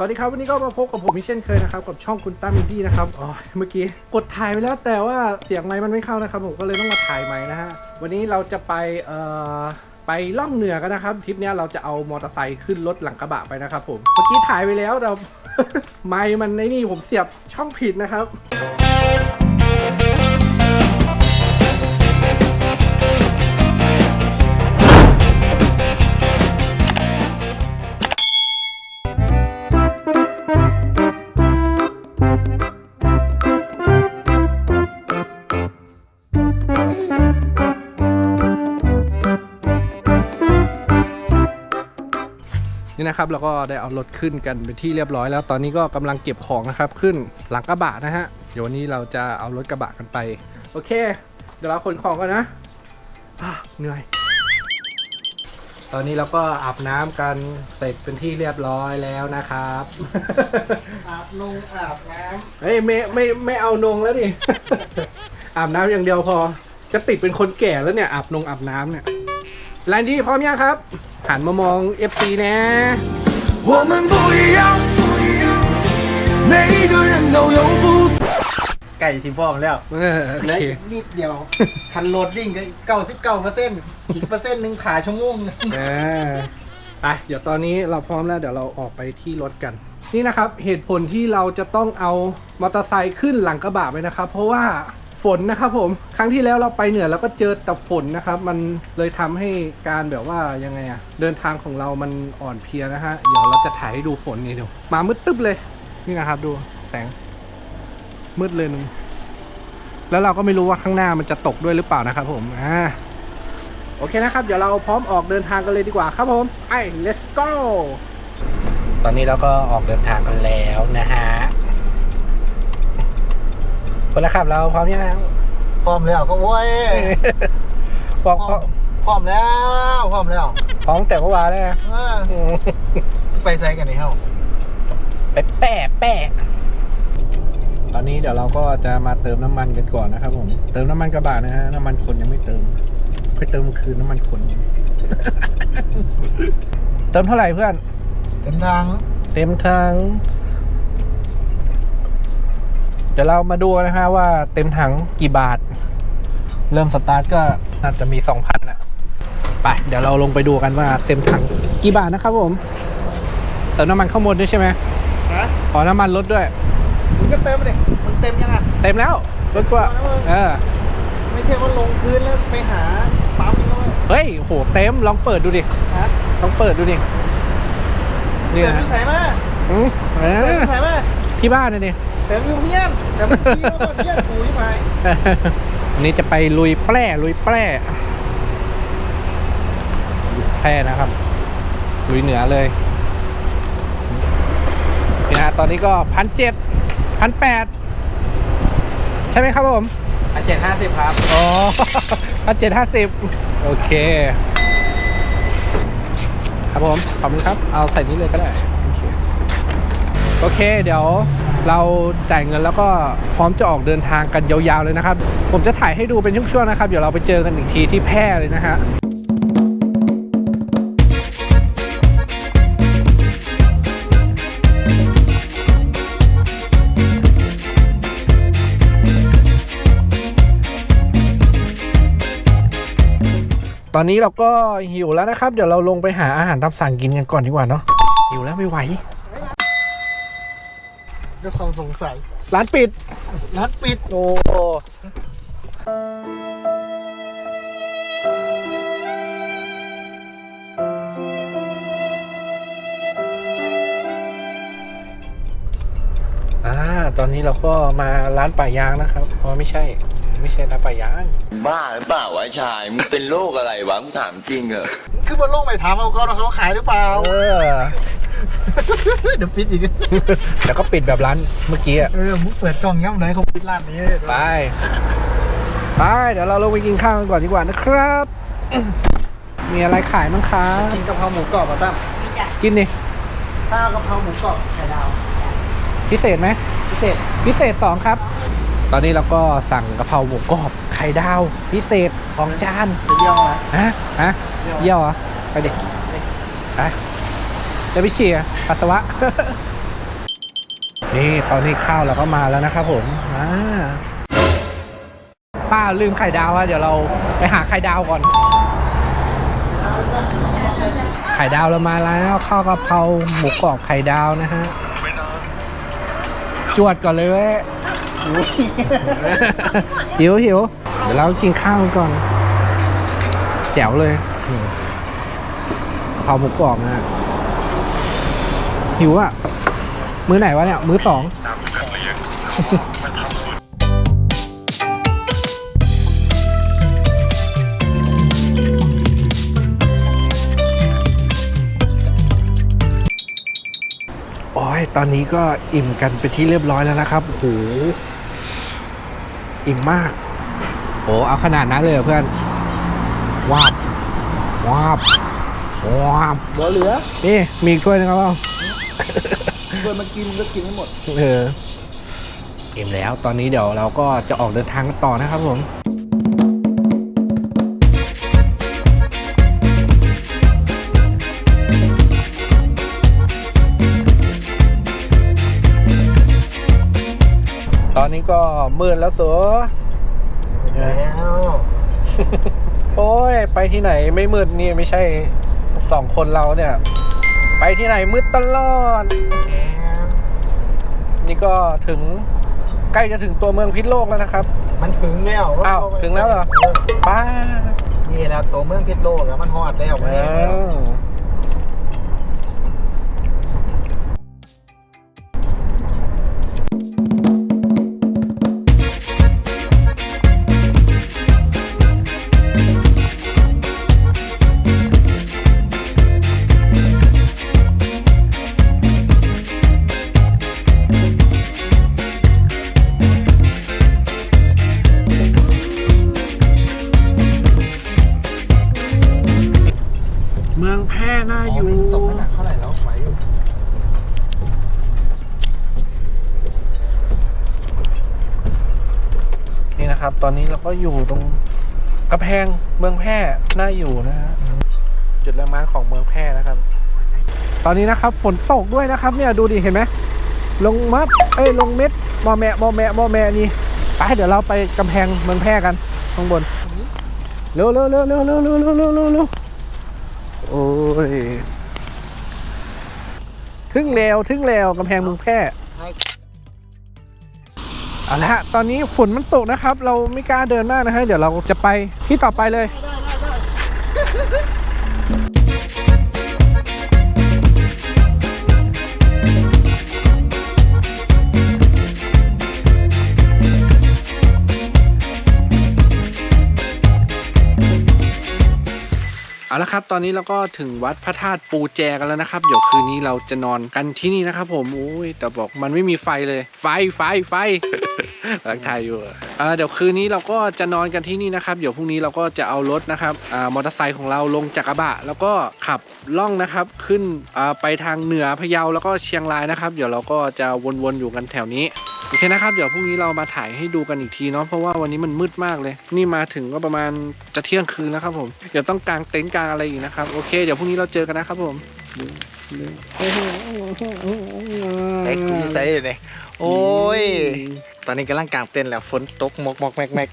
สวัสดีครับวันนี้ก็มาพบกับผมอีกเช่นเคยนะครับกับช่องคุณตั้มอินดี้นะครับอ๋อเมื่อกี้กดถ่ายไปแล้วแต่ว่าเสียงไมค์มันไม่เข้านะครับผมก็เลยต้องมาถ่ายใหม่นะฮะวันนี้เราจะไปเอ่อไปล่องเหนือกันนะครับทริปเนี้ยเราจะเอามอเตอร์ไซค์ขึ้นรถหลังกระบะไปนะครับผมเมื่อกี้ถ่ายไปแล้วแต่ไมค์มันในนี่ผมเสียบช่องผิดนะครับ นี่นะครับเราก็ได้เอารถขึ้นกันเป็นที่เรียบร้อยแล้ว ตอนนี้ก็กำลังเก็บของนะครับขึ้นหลังกระบะนะฮะเดี๋ยววันนี้เราจะเอารถกระบะกันไปโอเค เดี๋ยวเราขนของกันนะอะเหนื่อย ตอนนี้เราก็อาบน้ำกันเสร็จเป็นที่เรียบร้อยแล้วนะครับอาบนงอาบน้เฮ้ยไม่ไม่ไม่เอานงแล้วดิอาบน้ำอย่างเดียวพอ จะติดเป็นคนแก่แล้วเนี่ยอาบนงอาบน้ำเนี่ยแลนดี้พร้อมยังครับ หันมามอง FC นะ 我们不一样，每一个人都有不。 ำไก่สีฟองแล้ว เออโอ เหลือ เค อีกนิดเดียว คันโหลดดิ้งก็เก้าสิบเก้าเปอร์เซ็นต์อีกเปอร์เซ็นต์หนึ่งขาชั่วโมงนึง เออไปเดี๋ยวตอนนี้เราพร้อมแล้วเดี๋ยวเราออกไปที่รถกัน นี่นะครับเหตุผลที่เราจะต้องเอามอเตอร์ไซค์ขึ้นหลังกระบะไปนะครับ เพราะว่า ฝนนะครับผมครั้งที่แล้วเราไปเหนือแล้วก็เจอแต่ฝนนะครับ มันเลยทำให้การแบบว่ายังไงอะเดินทางของเรามันอ่อนเพลียนะฮะเดี๋ยวเราจะถ่ายให้ดูฝนนี่เดี๋ยวมามืดตึ๊บเลยนี่นะครับดูแสงมืดเลยนึงแล้วเราก็ไม่รู้ว่าข้างหน้ามันจะตกด้วยหรือเปล่านะครับผมอ่าโอเคนะครับ เดี๋ยวเราพร้อมออกเดินทางกันเลยดีกว่าครับผมไอ้ let's go ตอนนี้เราก็ออกเดินทางกันแล้วนะฮะ คนละครับเราพร้อมยังพร้อมแล้วก็โว้ยบอกพร้อมพร้อมแล้วพร้อมแล้วพร้อมแต่ก็วาแล้วนะเออไปใส่กันนี่เฮ้าไปแปะแปะตอนนี้เดี๋ยวเราก็จะมาเติมน้ำมันกันก่อนนะครับผม เติมน้ำมันกระบะนะฮะน้ำมันคนยังไม่เติมไปเติมคืนน้ำมันคน เติมเท่าไหร่เพื่อน เต็มทาง เต็มทางเดี๋ยวเรามาดูนะฮะว่าเต็มถังกี่บาท เริ่มสตาร์ทก็น่าจะมีสองพันอะไปเดี๋ยวเราลงไปดูกันว่าเต็มถังกี่บาทนะครับผมเติมน้ำมันข้างบนด้วยใช่ไหมฮะขอน้ำมันลดด้วยมึงก็เต็มไปดิมึงเต็มยังอะเต็มแล้วรถกว่าเออไม่ใช่ว่าลงพื้นแล้วไปหาปั๊มแล้วเว้ยเฮ้ยโหเต็มลองเปิดดูดิฮะลองเปิดดูดินี่เต็มนะที่ใส่มาอืมเอเต็มอที่ใส่มาที่บ้านนะดิเต็มอยู่เมียนแต่เมื่อกี้ว่าเมียนกูที่ไปวันนี้จะไปลุยแปร่ลุยแปร่แพร่นะครับ ลุยเหนือเลยนี่ฮะตอนนี้ก็พันเจ็ดพันแปดใช่ไหมครับผมอันเจ็ดห้าสิบครับอ๋อพันเจ็ดห้าสิบโอเค ครับผม ขอบคุณครับ เอาใส่นี้เลยก็ได้ โอเค โอเค เดี๋ยว เราจ่ายเงินแล้วก็พร้อมจะออกเดินทางกันยาวๆเลยนะครับ ผมจะถ่ายให้ดูเป็นช่วงๆนะครับ เดี๋ยวเราไปเจอกันอีกทีที่แพร่เลยนะฮะตอนนี้เราก็หิวแล้วนะครับ เดี๋ยวเราลงไปหาอาหารตามสั่งกินกันก่อนดีกว่าเนาะหิวแล้วไม่ไหว ด้วยความสงสัย ร้านปิด ร้านปิด โอ้อ่าตอนนี้เราก็มาร้านป่ายางนะครับอ๋อไม่ใช่ ไม่ใช่ร้านป่ายาง บ้าหรือเปล่าวะชายมึงเป็นโรคอะไรวะมึงถามจริงเหรอคือบนโลกไปถามเอาเขาว่าเขาขายหรือเปล่า เออ เดี๋ยวปิดอีกแล้วก็ปิดแบบร้านเมื่อกี้อะเออมึงเปิดกล่องย่ำไหนเขาปิดร้านนี้ไป ไป เดี๋ยวเราลงไปกินข้าวกันก่อนดีกว่านะครับ มีอะไรขายมั้งครับ กินกะเพราหมูกรอบป่ะตั้มกินดิข้าวกะเพราหมูกรอบไข่ดาว พิเศษไหม พิเศษ พิเศษสองครับ ตอนนี้เราก็สั่งกะเพราหมูกรอบไข่ดาว พิเศษของจานจะเยี่ยวนะฮะฮะเยี่ยวเยี่ยวเหรอไปดิไป จะไปฉี่อะปัสสาวะ นี่ตอนนี้ข้าวเราก็มาแล้วนะครับผมอ่าป้าลืมไข่ดาวอะเดี๋ยวเราไปหาไข่ดาวก่อน ไข่ดาวเรามาแล้วข้าวกะเพราหมูกรอบไข่ดาวนะฮะ จวดก่อนเลยเว้ยหิวหิวเดี๋ยวเรากินข้าวก่อน แจ๋วเลยกะเพราหมูกรอบนะ หิวอะ มื้อไหนวะเนี่ย มื้อสองโอ้ยตอนนี้ก็อิ่มกันไปนที่เรียบร้อยแล้วนะครับโอ้โหอิ่มมากโอ้เอาขนาดนั้นเลยเหรอเพื่อนว้าบว้าบว้าบบ่เหลือ นี่ มีอีกถ้วยหนึงครับ เปล่าเพื่อนมากินก็กินให้หมด เอออิ่มแล้วตอนนี้เดี๋ยวเราก็จะออกเดินทางกันต่อนะครับผมตอนนี้ก็มืดแล้วเสือแล้ว โอ้ย ไปที่ไหนไม่มืดนี่ไม่ใช่สองคนเราเนี่ย ไปที่ไหนมืดตลอด นี่ก็ถึงใกล้จะถึงตัวเมืองพิษโลกแล้วนะครับ มันถึงแล้วอ้าวถึงแล้วเหรอป้านี่แหละตัวเมืองพิษโลกแล้วมันฮอดแล้วเออ อนนี้เราก็อยู่ตรงกระแพงเมืองแพร่น่าอยู่นะฮะจุดแลนด์มาของเมืองแพร่นะครับ ตอนนี้นะครับฝนตกด้วยนะครับ เนี่ยดูดิเห็นไหมลงมัดเอ้ยลงเม็ดมอแมะมอแมะมอแมะนี่ไปเดี๋ยวเราไปกำแพงเมืองแพร่กันข้างบนเร็วเร็วเร็วเร็วเร็วเร็วเร็วเร็วเร็วเร็วโอ้ยถึงแล้วถึงแล้วกำแพงเมืองแพร่ เอาละตอนนี้ฝนมันตกนะครับ เราไม่กล้าเดินมากนะฮะเดี๋ยวเราจะไปที่ต่อไปเลย ละครับ ตอนนี้เราก็ถึงวัดพระธาตุปูแจกันแล้วนะครับ เดี๋ยวคืนนี้เราจะนอนกันที่นี่นะครับ ผมโอ้ยแต่บอกมันไม่มีไฟเลย ไฟไฟไฟรักทายอยู่อ่าเดี๋ยวคืนนี้เราก็จะนอนกันที่นี่นะครับ เดี๋ยวพรุ่งนี้เราก็จะเอารถนะครับอ่ามอเตอร์ไซค์ของเราลงจากกระบะ แล้วก็ขับล่องนะครับ ขึ้นอ่าไปทางเหนือพะเยาแล้วก็เชียงรายนะครับ เดี๋ยวเราก็จะวนๆอยู่กันแถวนี้ โอเคนะครับ เดี๋ยวพรุ่งนี้เรามาถ่ายให้ดูกันอีกทีเนาะเพราะว่าวันนี้มันมืดมากเลย นี่มาถึงก็ประมาณจะเที่ยงคืนแล้วครับผมเดี๋ยวต้องกางเต็นท์กางอะไรอีกนะครับโอเค เดี๋ยวพรุ่งนี้เราเจอกันนะครับผมไอ้คุยใส่เลยโอ้ย ตอนนี้กำลังกางเต็นท์แล้วฝนตกมกมกแมกแมก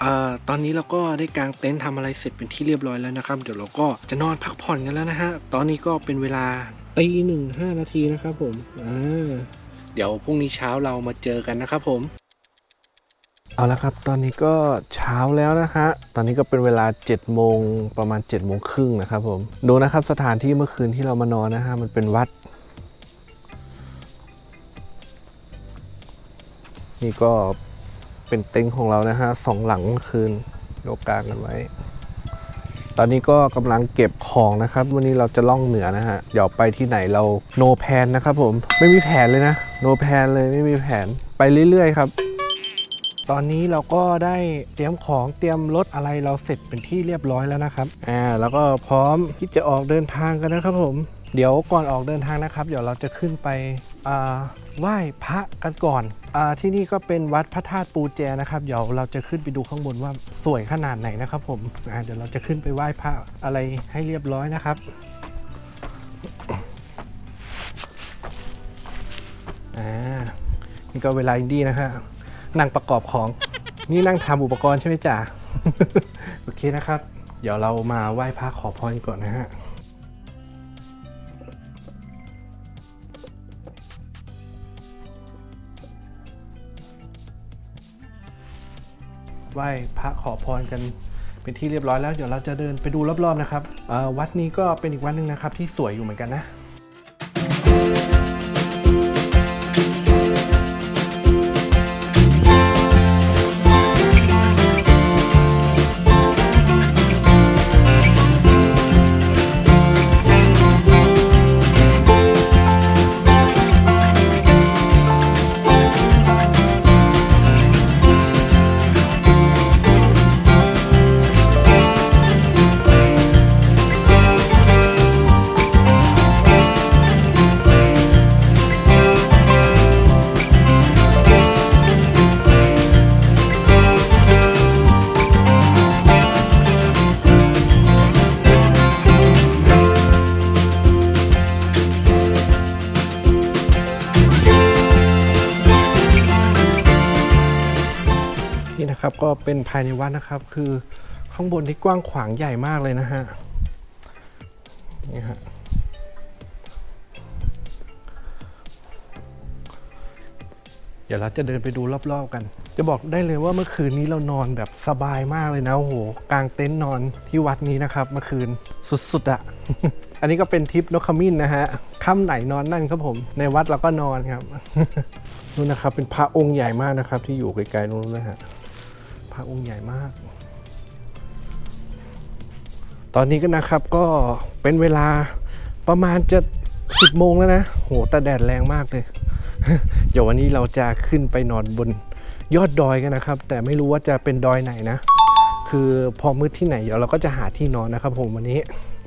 เอ่อตอนนี้เราก็ได้กางเต็นท์ทำอะไรเสร็จเป็นที่เรียบร้อยแล้วนะครับ เดี๋ยวเราก็จะนอนพักผ่อนกันแล้วนะฮะ ตอนนี้ก็เป็นเวลาตีหนึ่งห้านาทีนะครับผม อ่า เดี๋ยวพรุ่งนี้เช้าเรามาเจอกันนะครับผม เอาละครับ ตอนนี้ก็เช้าแล้วนะฮะ ตอนนี้ก็เป็นเวลา7จ็ดโมงประมาณ7จ็ดโมงครึ่งนะครับผม ดูนะครับสถานที่เมื่อคืนที่เรามานอนนะฮะมันเป็นวัด นี่ก็เป็นเต็นท์ของเรานะฮะสองหลังเมื่อคืนยกกลางกันไว้ ตอนนี้ก็กำลังเก็บของนะครับ วันนี้เราจะล่องเหนือนะฮะเดี๋ยวไปที่ไหนเราโนแพนนะครับผมไม่มีแผนเลยนะ โนแพนเลยไม่มีแผนไปเรื่อยๆครับ ตอนนี้เราก็ได้เตรียมของเตรียมรถอะไรเราเสร็จเป็นที่เรียบร้อยแล้วนะครับอ่าแล้วก็พร้อมที่จะออกเดินทางกันนะครับผมเดี๋ยวก่อนออกเดินทางนะครับ เดี๋ยวเราจะขึ้นไปอ่าไหว้พระกันก่อนอ่าที่นี่ก็เป็นวัดพระธาตุปูแจนะครับ เดี๋ยวเราจะขึ้นไปดูข้างบนว่าสวยขนาดไหนนะครับผมอ่าเดี๋ยวเราจะขึ้นไปไหว้พระอะไรให้เรียบร้อยนะครับ อ่านี่ก็เวลาอินดี้นะฮะนั่งประกอบของนี่นั่งทำอุปกรณ์ใช่ไหมจ๋าโอเคนะครับ เดี๋ยวเรามาไหว้พระขอพรก่อนนะฮะไหว้พระขอพรกันเป็นที่เรียบร้อยแล้ว เดี๋ยวเราจะเดินไปดูรอบๆนะครับวัดนี้ก็เป็นอีกวัดหนึ่งนะครับที่สวยอยู่เหมือนกันนะ เป็นภายในวัดนะครับ คือข้างบนที่กว้างขวางใหญ่มากเลยนะฮะนี่ฮะเดี๋ยวเราจะเดินไปดูรอบๆกัน จะบอกได้เลยว่าเมื่อคืนนี้เรานอนแบบสบายมากเลยนะโอ้โหกลางเต็นท์นอนที่วัดนี้นะครับเมื่อคืนสุดๆอะอันนี้ก็เป็นทริปนกขมิ้นนะฮะค่ำไหนนอนนั่นครับผม ในวัดเราก็นอนครับนู่นนะครับเป็นพระองค์ใหญ่มากนะครับที่อยู่ไกลๆนู้นนะฮะ พระองค์ใหญ่มาก ตอนนี้ก็นะครับก็เป็นเวลาประมาณจะสิบโมงแล้วนะ โหแต่แดดแรงมากเลย เดี๋ยววันนี้เราจะขึ้นไปนอนบนยอดดอยกันนะครับ แต่ไม่รู้ว่าจะเป็นดอยไหนนะ คือพอมืดที่ไหนเดี๋ยวเราก็จะหาที่นอนนะครับผมวันนี้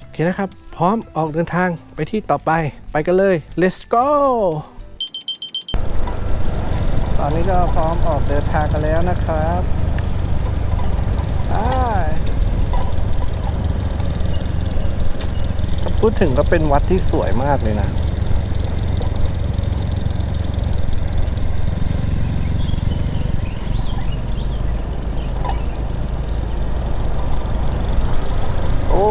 โอเคนะครับ พร้อมออกเดินทางไปที่ต่อไปไปกันเลย let's go ตอนนี้ก็พร้อมออกเดินทางกันแล้วนะครับ พูดถึงก็เป็นวัดที่สวยมากเลยนะ โอ้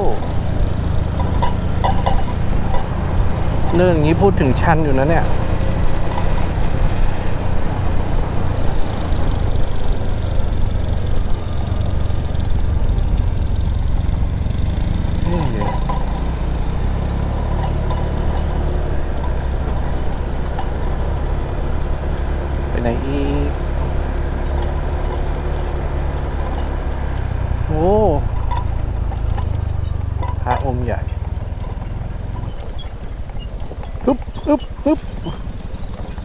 เรื่องอย่างนี้พูดถึงชันอยู่นะเนี่ย นี่เลยไปไหนอีก โอ้ พระองค์ใหญ่ฮึบฮึบฮึบ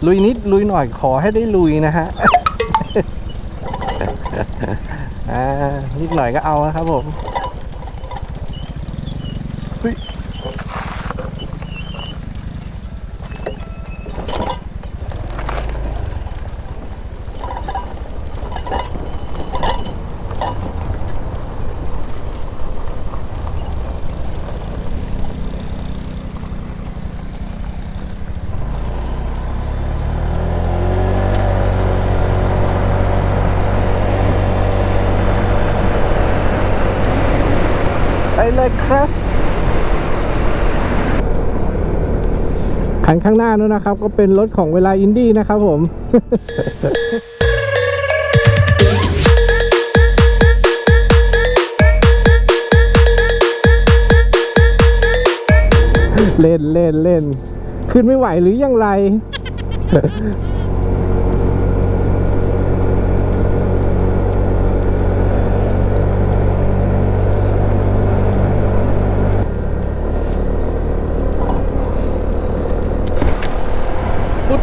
ลุยนิด ลุยหน่อยขอให้ได้ลุยนะฮะอ่านิดหน่อยก็เอานะครับผม เลยครับคันข้างหน้านู้นนะครับ ก็เป็นรถของเวลาอินดี้นะครับผมเล่นเล่นเล่นขึ้นไม่ไหวหรือยังไร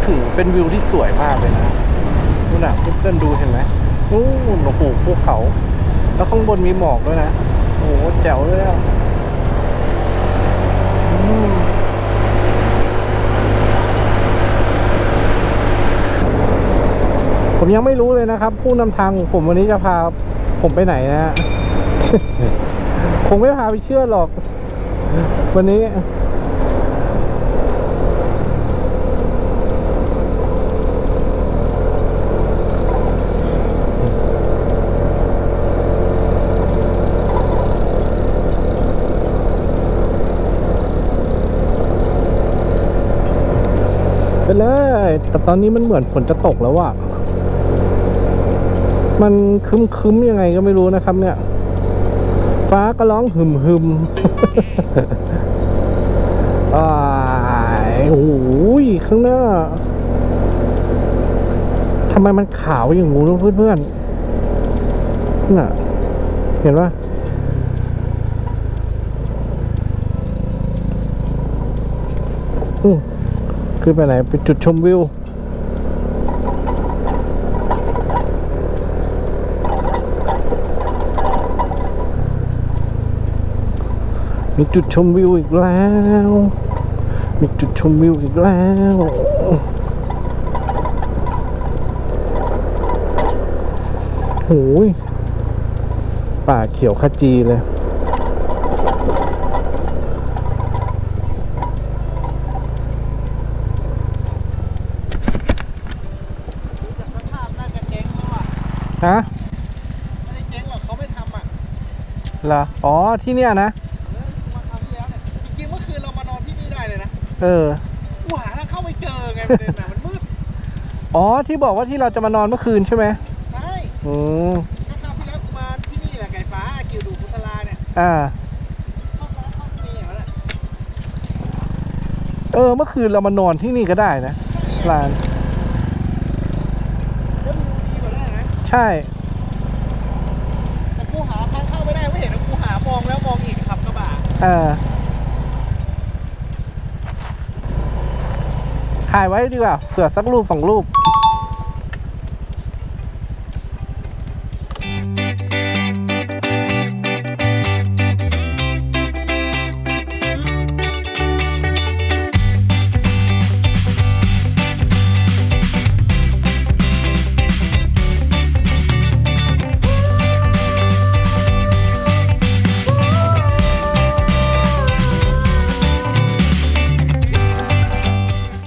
ถึงเป็นวิวที่สวยมากเลยนะนู่นน่ะเพื่อนๆดูเห็นไหมนู่นโอ้โหภูเขา แล้วข้างบนมีหมอกด้วยนะโอ้โหแจ๋วเลยอะผมยังไม่รู้เลยนะครับ ผู้นำทางของผมวันนี้จะพาผมไปไหนนะฮะคงไม่พาไปเชื่อหรอก วันนี้ เลย แต่ตอนนี้มันเหมือนฝนจะตกแล้วอะมันคึมคึมๆยังไงก็ไม่รู้นะครับ เนี่ย ฟ้าก็ร้องหึมหึมอ้ายโอ้โหข้างหน้าทำไมมันขาวอย่างงูเพื่อนๆน่ะ เห็นปะอืมขึ้นไปไหน ไปจุดชมวิว มีจุดชมวิวอีกแล้ว มีจุดชมวิวอีกแล้วโอ้ยป่าเขียวขจีเลยภาพน่าจะเจ๊งแล้วอะฮะไม่ได้เจ๊งหรอกเขาไม่ทำอะเหรอ อ๋อ ที่เนี่ยนะ เลยนะเออกูหาทางเข้าไม่เจอไงประเด็นน่ะมันมืดอ๋อที่บอกว่าที่เราจะมานอนเมื่อคืนใช่ไหมใช่อืมก็คราวที่แล้วกูมาที่นี่แหละไก่ฟ้ากิวดูพุทธลาเนี่ยอ่า ห้องน้ำห้องนี้อย่างนั้นแหละเออ เมื่อคืนเรามานอนที่นี่ก็ได้นะลานแล้วมึงดูดีกว่าได้นะใช่ แต่กูหาทางเข้าไม่ได้ไม่เห็นนะกูหามองแล้วมองอีกขับกระบะอ่า ถ่ายไว้ดีกว่าเผื่อสักรูปสองรูป